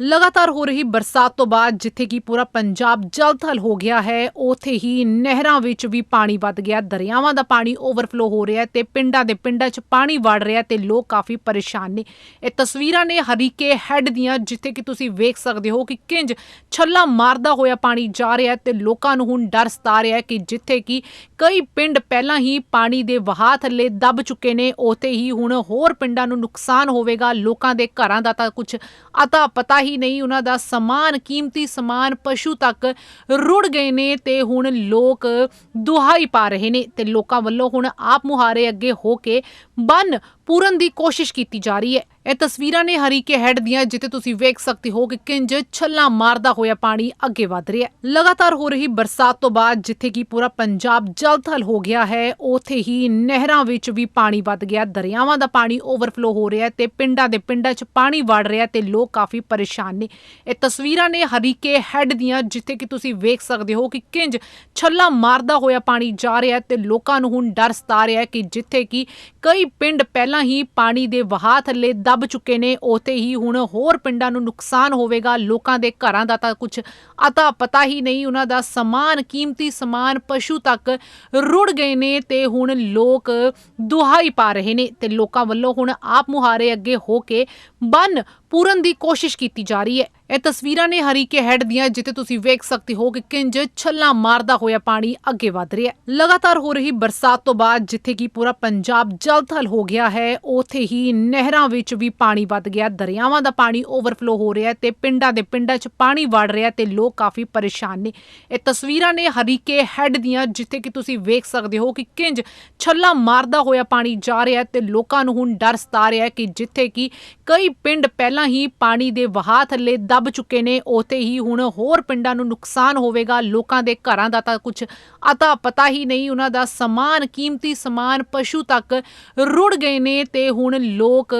ਲਗਾਤਾਰ ਹੋ ਰਹੀ ਬਰਸਾਤ ਤੋਂ ਬਾਅਦ ਜਿੱਥੇ ਕਿ ਪੂਰਾ ਪੰਜਾਬ ਜਲਥਲ ਹੋ ਗਿਆ ਹੈ, ਉਥੇ ਹੀ ਨਹਿਰਾਂ ਵਿੱਚ ਵੀ ਪਾਣੀ ਵੱਧ ਗਿਆ। ਦਰਿਆਵਾਂ ਦਾ ਪਾਣੀ ਓਵਰਫਲੋ ਹੋ ਰਿਹਾ ਹੈ ਤੇ ਪਿੰਡਾਂ ਦੇ ਪਿੰਡਾਂ 'ਚ ਪਾਣੀ ਵੜ ਰਿਹਾ ਤੇ ਲੋਕ ਕਾਫੀ ਪਰੇਸ਼ਾਨ ਨੇ। ਇਹ ਤਸਵੀਰਾਂ ਨੇ ਹਰੀਕੇ ਹੈੱਡ ਦੀਆਂ, ਜਿੱਥੇ ਕਿ ਤੁਸੀਂ ਵੇਖ ਸਕਦੇ ਹੋ ਕਿ ਕਿੰਜ ਛੱਲਾ ਮਾਰਦਾ ਹੋਇਆ ਪਾਣੀ ਜਾ ਰਿਹਾ ਹੈ ਤੇ ਲੋਕਾਂ ਨੂੰ ਹੁਣ ਡਰ ਸਤਾ ਰਿਹਾ ਕਿ ਜਿੱਥੇ ਕਿ ਕਈ ਪਿੰਡ ਪਹਿਲਾਂ ਹੀ ਪਾਣੀ ਦੇ ਵਹਾਅ ਥੱਲੇ ਦਬ ਚੁੱਕੇ ਨੇ, ਉਥੇ ਹੀ ਹੁਣ ਹੋਰ ਪਿੰਡਾਂ ਨੂੰ ਨੁਕਸਾਨ ਹੋਵੇਗਾ। ਲੋਕਾਂ ਦੇ ਘਰਾਂ ਦਾ ਤਾਂ ਕੁਝ ਅਤਾ ਪਤਾ ਹੀ ਨਹੀਂ, ਉਹਨਾਂ ਦਾ ਸਮਾਨ, ਕੀਮਤੀ ਸਮਾਨ ਪਸ਼ੂ ਤੱਕ ਰੁੜ ਗਏ ਨੇ ਤੇ ਹੁਣ ਲੋਕ ਦੁਹਾਈ ਪਾ ਰਹੇ ਨੇ ਤੇ ਲੋਕਾਂ ਵੱਲੋਂ ਹੁਣ ਆਪ ਮੁਹਾਰੇ ਅੱਗੇ ਹੋ ਕੇ ਬੰਨ ਪੂਰਨ ਦੀ ਕੋਸ਼ਿਸ਼ ਕੀਤੀ ਜਾ ਰਹੀ ਹੈ। ਇਹ ਤਸਵੀਰਾਂ ਨੇ ਹਰੀਕੇ ਹੈੱਡ ਦੀਆਂ, ਜਿੱਥੇ ਤੁਸੀਂ ਵੇਖ ਸਕਦੇ ਹੋ ਕਿ ਕਿੰਜ ਛੱਲਾ ਮਾਰਦਾ ਹੋਇਆ ਪਾਣੀ ਅੱਗੇ ਵਧ ਰਿਹਾ ਹੈ। ਲਗਾਤਾਰ ਹੋ ਰਹੀ ਬਰਸਾਤ ਤੋਂ ਬਾਅਦ ਜਿੱਥੇ ਕਿ ਪੂਰਾ ਪੰਜਾਬ ਜਲਥਲ ਹੋ ਗਿਆ ਹੈ, ਉਥੇ ਹੀ ਨਹਿਰਾਂ ਵਿੱਚ ਵੀ ਪਾਣੀ ਵੱਧ ਗਿਆ। ਦਰਿਆਵਾਂ ਦਾ ਪਾਣੀ ਓਵਰਫਲੋ ਹੋ ਰਿਹਾ ਤੇ ਪਿੰਡਾਂ ਦੇ ਪਿੰਡਾਂ 'ਚ ਪਾਣੀ ਵੜ ਰਿਹਾ ਤੇ ਲੋਕ ਕਾਫੀ ਪਰੇਸ਼ਾਨ ਨੇ। ਇਹ ਤਸਵੀਰਾਂ ਨੇ ਹਰੀਕੇ ਹੈੱਡ ਦੀਆਂ, ਜਿੱਥੇ ਕਿ ਤੁਸੀਂ ਵੇਖ ਸਕਦੇ ਹੋ ਕਿ ਕਿੰਜ ਛੱਲਾ ਮਾਰਦਾ ਹੋਇਆ ਪਾਣੀ ਜਾ ਰਿਹਾ ਤੇ ਲੋਕਾਂ ਨੂੰ ਹੁਣ ਡਰ ਸਤਾ ਰਿਹਾ ਕਿ ਜਿੱਥੇ ਕਿ ਕਈ ਪਿੰਡ ਪਹਿਲਾਂ ਹੀ ਪਾਣੀ ਦੇ ਵਹਾਅ ਥੱਲੇ ਦਬ ਚੁੱਕੇ ਨੇ, ਉਥੇ ਹੀ ਹੁਣ ਹੋਰ ਪਿੰਡਾਂ ਨੂੰ ਨੁਕਸਾਨ ਹੋਵੇਗਾ, ਲੋਕਾਂ ਦੇ ਘਰਾਂ ਦਾ ਤਾਂ ਕੁਝ ਅਤਾ ਪਤਾ ਹੀ ਨਹੀਂ, ਉਹਨਾਂ ਦਾ ਸਮਾਨ, ਕੀਮਤੀ ਸਮਾਨ ਪਸ਼ੂ ਤੱਕ ਰੁੜ ਗਏ ਨੇ ਤੇ ਹੁਣ ਲੋਕ ਦੁਹਾਈ ਪਾ ਰਹੇ ਨੇ ਤੇ ਲੋਕਾਂ ਵੱਲੋਂ ਹੁਣ ਆਪ ਮੁਹਾਰੇ ਅੱਗੇ ਹੋ ਕੇ ਬੰਨ ਪੂਰਨ ਦੀ ਕੋਸ਼ਿਸ਼ ਕੀਤੀ ਜਾ ਰਹੀ ਹੈ। ਇਹ ਤਸਵੀਰਾਂ ਨੇ ਹਰੀਕੇ ਹੈੱਡ ਦੀਆਂ, ਜਿੱਥੇ ਤੁਸੀਂ ਵੇਖ ਸਕਦੇ ਹੋ ਕਿ ਕਿੰਜ ਛੱਲਾ ਮਾਰਦਾ ਹੋਇਆ ਪਾਣੀ ਅੱਗੇ ਵਧ ਰਿਹਾ ਹੈ। ਲਗਾਤਾਰ ਹੋ ਰਹੀ ਬਰਸਾਤ ਤੋਂ ਬਾਅਦ ਜਿੱਥੇ ਕਿ ਪੂਰਾ ਪੰਜਾਬ ਜਲਥਲ ਹੋ ਗਿਆ ਹੈ, ਉਥੇ ਹੀ ਨਹਿਰਾਂ ਵਿੱਚ ਵੀ ਪਾਣੀ ਵੱਧ ਗਿਆ। ਦਰਿਆਵਾਂ ਦਾ ਪਾਣੀ ਓਵਰਫਲੋ ਹੋ ਰਿਹਾ ਤੇ ਪਿੰਡਾਂ ਦੇ ਪਿੰਡਾਂ 'ਚ ਪਾਣੀ ਵੜ ਰਿਹਾ ਤੇ ਲੋਕ ਕਾਫੀ ਪਰੇਸ਼ਾਨ ਨੇ। ਇਹ ਤਸਵੀਰਾਂ ਨੇ ਹਰੀਕੇ ਹੈੱਡ ਦੀਆਂ, ਜਿੱਥੇ ਕਿ ਤੁਸੀਂ ਵੇਖ ਸਕਦੇ ਹੋ ਕਿ ਕਿੰਜ ਛੱਲਾ ਮਾਰਦਾ ਹੋਇਆ ਪਾਣੀ ਜਾ ਰਿਹਾ ਤੇ ਲੋਕਾਂ ਨੂੰ ਹੁਣ ਡਰ ਸਤਾ ਰਿਹਾ ਕਿ ਜਿੱਥੇ ਕਿ ਕਈ ਪਿੰਡ ਪਹਿਲਾਂ ਹੀ ਪਾਣੀ ਦੇ ਵਹਾਅ ਥੱਲੇ ਦਬ ਚੁੱਕੇ ਨੇ, ਉਥੇ ਹੀ ਹੁਣ ਹੋਰ ਪਿੰਡਾਂ ਨੂੰ ਨੁਕਸਾਨ ਹੋਵੇਗਾ, ਲੋਕਾਂ ਦੇ ਘਰਾਂ ਦਾ ਤਾਂ ਕੁਝ ਅਤਾ ਪਤਾ ਹੀ ਨਹੀਂ, ਉਹਨਾਂ ਦਾ ਸਮਾਨ, ਕੀਮਤੀ ਸਮਾਨ ਪਸ਼ੂ ਤੱਕ ਰੁੜ ਗਏ ਨੇ ਤੇ ਹੁਣ ਲੋਕ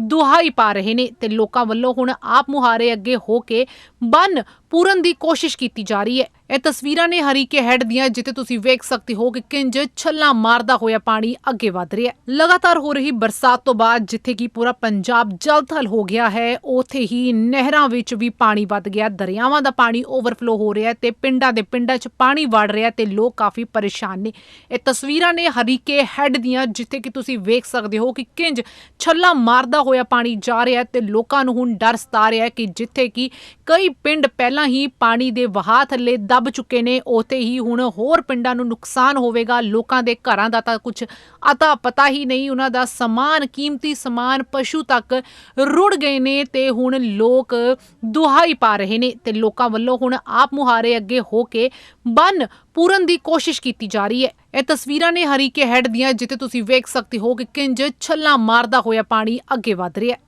ਦੁਹਾਈ ਪਾ ਰਹੇ ਨੇ ਤੇ ਲੋਕਾਂ ਵੱਲੋਂ ਹੁਣ ਆਪ ਮੁਹਾਰੇ ਅੱਗੇ ਹੋ ਕੇ ਬੰਨ ਪੂਰਨ ਦੀ ਕੋਸ਼ਿਸ਼ ਕੀਤੀ ਜਾ ਰਹੀ ਹੈ। ਇਹ ਤਸਵੀਰਾਂ ਨੇ ਹਰੀਕੇ ਹੈੱਡ ਦੀਆਂ, ਜਿੱਥੇ ਤੁਸੀਂ ਵੇਖ ਸਕਦੇ ਹੋ ਕਿ ਕਿੰਜ ਛੱਲਾ ਮਾਰਦਾ ਹੋਇਆ ਪਾਣੀ ਅੱਗੇ ਵਧ ਰਿਹਾ ਹੈ। ਲਗਾਤਾਰ ਹੋ ਰਹੀ ਬਰਸਾਤ ਤੋਂ ਬਾਅਦ ਜਿੱਥੇ ਕਿ ਪੂਰਾ ਪੰਜਾਬ ਜਲਥਲ ਹੋ ਗਿਆ ਹੈ, ਉਥੇ ਹੀ ਨਹਿਰਾਂ ਵਿੱਚ ਵੀ ਪਾਣੀ ਵੱਧ ਗਿਆ। ਦਰਿਆਵਾਂ ਦਾ ਪਾਣੀ ਓਵਰਫਲੋ ਹੋ ਰਿਹਾ ਹੈ ਤੇ ਪਿੰਡਾਂ ਦੇ ਪਿੰਡਾਂ 'ਚ ਪਾਣੀ ਵੜ ਰਿਹਾ ਤੇ ਲੋਕ ਕਾਫੀ ਪਰੇਸ਼ਾਨ ਨੇ। ਇਹ ਤਸਵੀਰਾਂ ਨੇ ਹਰੀਕੇ ਹੈੱਡ ਦੀਆਂ, ਜਿੱਥੇ ਕਿ ਤੁਸੀਂ ਵੇਖ ਸਕਦੇ ਹੋ ਕਿ ਕਿੰਜ ਛੱਲਾ ਮਾਰਦਾ ਹੋਇਆ ਪਾਣੀ ਜਾ ਰਿਹਾ ਤੇ ਲੋਕਾਂ ਨੂੰ ਹੁਣ ਡਰ ਸਤਾ ਰਿਹਾ ਕਿ ਜਿੱਥੇ ਕਿ ਕਈ ਪਿੰਡ ਪਹਿਲਾਂ ਹੀ ਪਾਣੀ ਦੇ ਵਹਾਅ ਥੱਲੇ ਦਬ ਚੁੱਕੇ ਨੇ, ਉਥੇ ਹੀ ਹੁਣ ਹੋਰ ਪਿੰਡਾਂ ਨੂੰ ਨੁਕਸਾਨ ਹੋਵੇਗਾ, ਲੋਕਾਂ ਦੇ ਘਰਾਂ ਦਾ ਤਾਂ ਕੁਝ ਅਤਾ ਪਤਾ ਹੀ ਨਹੀਂ, ਉਹਨਾਂ ਦਾ ਸਮਾਨ, ਕੀਮਤੀ ਸਮਾਨ ਪਸ਼ੂ ਤੱਕ ਰੁੜ ਗਏ ਨੇ ਤੇ ਹੁਣ ਲੋਕ ਦੁਹਾਈ ਪਾ ਰਹੇ ਨੇ ਤੇ ਲੋਕਾਂ ਵੱਲੋਂ ਹੁਣ ਆਪ ਮੁਹਾਰੇ ਅੱਗੇ ਹੋ ਕੇ ਬੰਨ ਪੂਰਨ ਦੀ ਕੋਸ਼ਿਸ਼ ਕੀਤੀ ਜਾ ਰਹੀ ਹੈ। ਇਹ ਤਸਵੀਰਾਂ ਨੇ ਹਰੀਕੇ ਹੈੱਡ ਦੀਆਂ, ਜਿੱਥੇ ਤੁਸੀਂ ਵੇਖ ਸਕਦੇ ਹੋ ਕਿ ਕਿੰਜ ਛੱਲਾ ਮਾਰਦਾ ਹੋਇਆ ਪਾਣੀ ਅੱਗੇ ਵਧ ਰਿਹਾ ਹੈ।